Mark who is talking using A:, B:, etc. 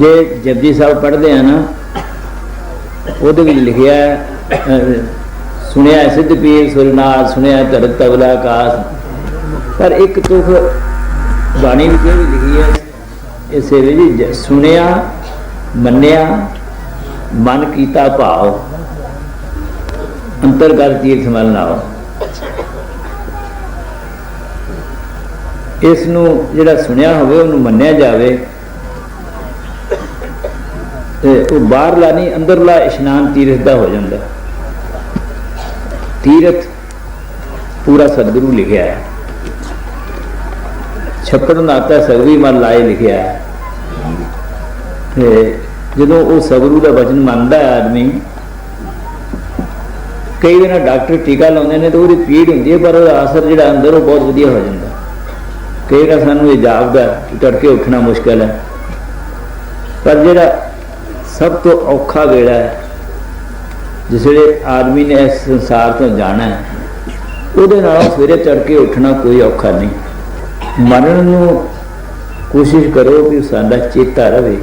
A: ਜੇ ਜਪਜੀ ਸਾਹਿਬ ਪੜ੍ਹਦੇ ਆ ਨਾ, ਉਹਦੇ ਵਿੱਚ ਲਿਖਿਆ ਸੁਣਿਆ ਸਿੱਧ ਪੀਰ ਸੁਰਨਾਰ ਸੁਣਿਆ ਧਰਤ ਤਬਲਾ ਆਕਾਸ ਪਰ ਇੱਕ ਤੁਖ ਬਾਣੀ ਵਿੱਚ ਇਹ ਵੀ ਲਿਖੀ ਹੈ, ਇਸੇ ਵਿੱਚ ਸੁਣਿਆ, ਮੰਨਿਆ, ਮਨ ਕੀਤਾ ਭਾਵ। ਅੰਤਰਗਤ ਤੀਰਥ ਮਲ ਨਾਓ ਇਸ ਨੂੰ ਜਿਹੜਾ ਸੁਣਿਆ ਹੋਵੇ, ਉਹਨੂੰ ਮੰਨਿਆ ਜਾਵੇ। ਤੇ ਉਹ ਬਾਹਰਲਾ ਨਹੀਂ, ਅੰਦਰਲਾ ਇਸ਼ਨਾਨ ਤੀਰਥ ਦਾ ਹੋ ਜਾਂਦਾ। ਤੀਰਥ ਪੂਰਾ ਸਤਿਗੁਰੂ ਲਿਖਿਆ ਹੈ। ਛੱਪੜ ਨਾਤਾ ਸਗਵੀ ਮਨ ਲਾਏ ਲਿਖਿਆ ਹੈ। ਤੇ ਜਦੋਂ ਉਹ ਸਗਰੂ ਦਾ ਵਚਨ ਮੰਨਦਾ ਹੈ ਆਦਮੀ, ਕਈ ਵਾਰ ਡਾਕਟਰ ਟੀਕਾ ਲਾਉਂਦੇ ਨੇ ਤਾਂ ਉਹਦੀ ਪੀੜ ਹੁੰਦੀ ਹੈ, ਪਰ ਉਹਦਾ ਅਸਰ ਜਿਹੜਾ ਅੰਦਰ ਉਹ ਬਹੁਤ ਵਧੀਆ ਹੋ ਜਾਂਦਾ। ਕਈ ਵਾਰ ਸਾਨੂੰ ਇਹ ਜਾਪਦਾ ਕਿ ਤੜਕੇ ਉੱਠਣਾ ਮੁਸ਼ਕਲ ਹੈ। ਪਰ ਜਿਹੜਾ ਸਭ ਤੋਂ ਔਖਾ ਵੇਲਾ ਹੈ। ਜਿਸ ਵੇਲੇ ਆਦਮੀ ਨੇ ਇਸ ਸੰਸਾਰ ਤੋਂ ਜਾਣਾ ਹੈ, ਉਹਦੇ ਨਾਲ ਸਵੇਰੇ ਤੜਕੇ ਉੱਠਣਾ ਕੋਈ ਔਖਾ ਨਹੀਂ। ਮਰਨ ਨੂੰ ਕੋਸ਼ਿਸ਼ ਕਰੋ ਕਿ ਸਾਡਾ ਚੇਤਾ ਰਹੇ